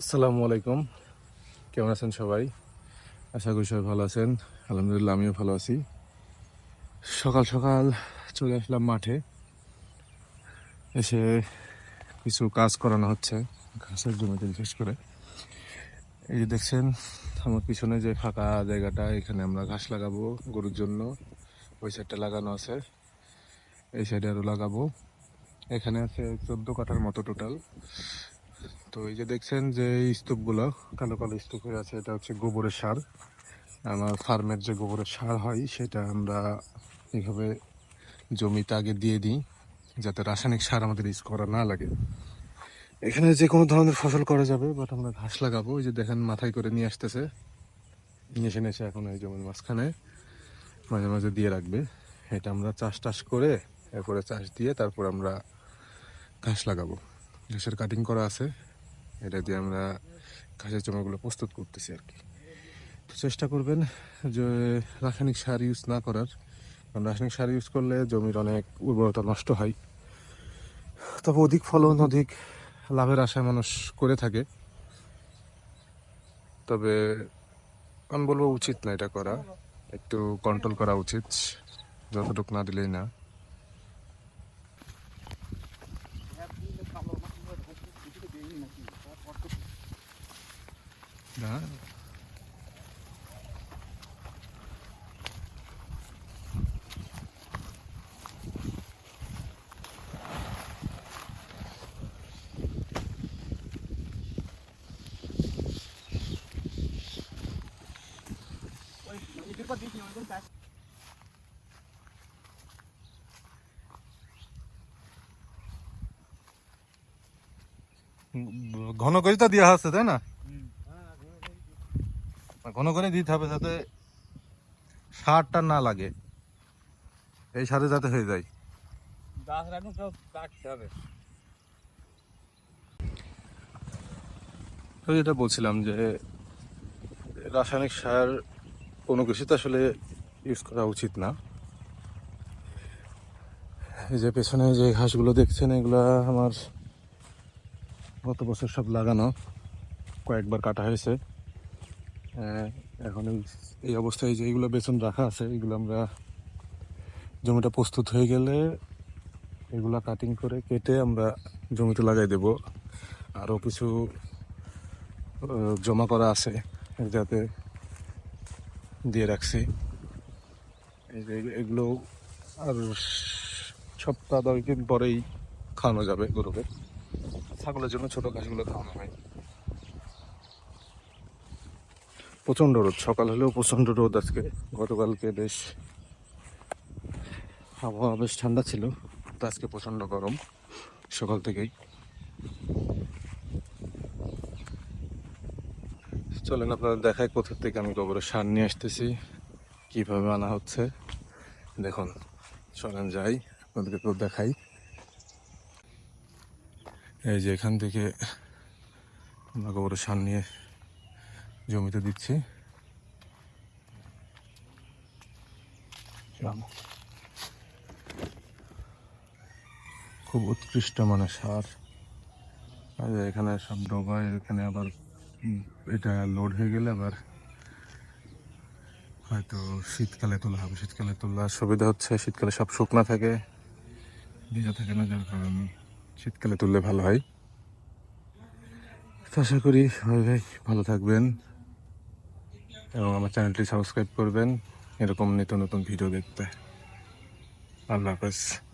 আসসালামু আলাইকুম। কেমন আছেন সবাই? আশা করি সবাই ভালো আছেন। আলহামদুলিল্লাহ, আমিও ভালো আছি। সকাল সকাল চলে আসলাম মাঠে। এসে কিছু কাজ করানো হচ্ছে, ঘাসের জমিতে বিশেষ করে। এই যে দেখছেন, আমার পিছনে যে ফাঁকা জায়গাটা, এখানে আমরা ঘাস লাগাবো গরুর জন্য। ওই সাইডটা লাগানো আছে। এই সাইডে আরও লাগাবো। এখানে আছে চোদ্দ কাঠার মতো টোটাল তো এই যে দেখছেন যে স্তূপগুলো কালো কালো স্তূপ হয়ে আছে, এটা হচ্ছে গোবরের সার। আমার ফার্মের যে গোবরের সার হয়, সেটা আমরা এইভাবে জমিতে আগে দিয়ে দিই, যাতে রাসায়নিক সার আমাদের ইউজ করা না লাগে। এখানে যে কোনো ধরনের ফসল করা যাবে বাট আমরা ঘাস লাগাবো। ওই যে দেখেন, মাথায় করে নিয়ে আসতেছে। নিয়ে এসে এসে এখন এই জমির মাঝখানে মাঝে মাঝে দিয়ে রাখবে। এটা আমরা চাষ টাস করে, এরপরে চাষ দিয়ে তারপর আমরা ঘাস লাগাবো। ঘাসের কাটিং করা আছে। এটা দিয়ে আমরা ঘাসের জমিগুলো প্রস্তুত করতেছি আর কি। তো চেষ্টা করবেন যে রাসায়নিক সার ইউজ না করার। কারণ রাসায়নিক সার ইউজ করলে জমির অনেক উর্বরতা নষ্ট হয়। তবে অধিক ফলন, অধিক লাভের আশায় মানুষ করে থাকে। তবে আমি বলব উচিত না এটা করা। একটু কন্ট্রোল করা উচিত। যতটুকু না দিলেই না। ঘন করে তো দেওয়া হচ্ছে তাই না? ঘন করে দিতে হবে যাতে সারটা না লাগে। এই সারে যাতে হয়ে যায়। গাছ রাখুন সব কাটতে হবে। তো যেটা বলছিলাম যে রাসায়নিক সার কোনো কিছুতে আসলে ইউজ করা উচিত না। এই যে পেছনে যে ঘাসগুলো দেখছেন, এগুলা আমার গত বছর সব লাগানো, কয়েকবার কাটা হয়েছে। এখন এই- অবস্থায় যে এইগুলো বেতন রাখা আছে, এগুলো আমরা জমিটা প্রস্তুত হয়ে গেলে এগুলা কাটিং করে কেটে আমরা জমিতে লাগাই দেব। আরও কিছু জমা করা আছে যাতে দিয়ে রাখছি। এই এগুলো আর সপ্তাহ দশ দিন পরেই খাওয়ানো যাবে গরুকে। ছাগলের জন্য ছোট ঘাসগুলো খাওয়ানো হয়। প্রচণ্ড রোদ। সকাল হলেও প্রচণ্ড রোদ আজকে। গতকালকে বেশ আবহাওয়া বেশ ঠান্ডা ছিল। তো আজকে প্রচণ্ড গরম সকাল থেকেই। চলেন আপনারা দেখায় কোথা থেকে আমি গোবরের সার নিয়ে আসতেছি। কীভাবে আনা হচ্ছে? দেখুন, চলেন যাই, আপনাদেরকে তো দেখাই। এই যে এখান থেকে আমরা গোবরের সার নিয়ে জমিতে দিচ্ছি। খুব উৎকৃষ্ট মানে সার। এখানে সব ডোবা এখানে আবার এটা লোড হয়ে গেলে আবার হয়তো শীতকালে তোলা হবে। শীতকালে তোলার সুবিধা হচ্ছে, শীতকালে সব শুকনা থাকে, ভিজা থাকে না, যার কারণে শীতকালে তুললে ভালো হয়। আশা করি সবাই ভাই ভালো থাকবেন এবং আমার চ্যানেলটি সাবস্ক্রাইব করবেন। এরকম নিত্য নতুন ভিডিও দেখতে। আল্লাহ হাফেজ।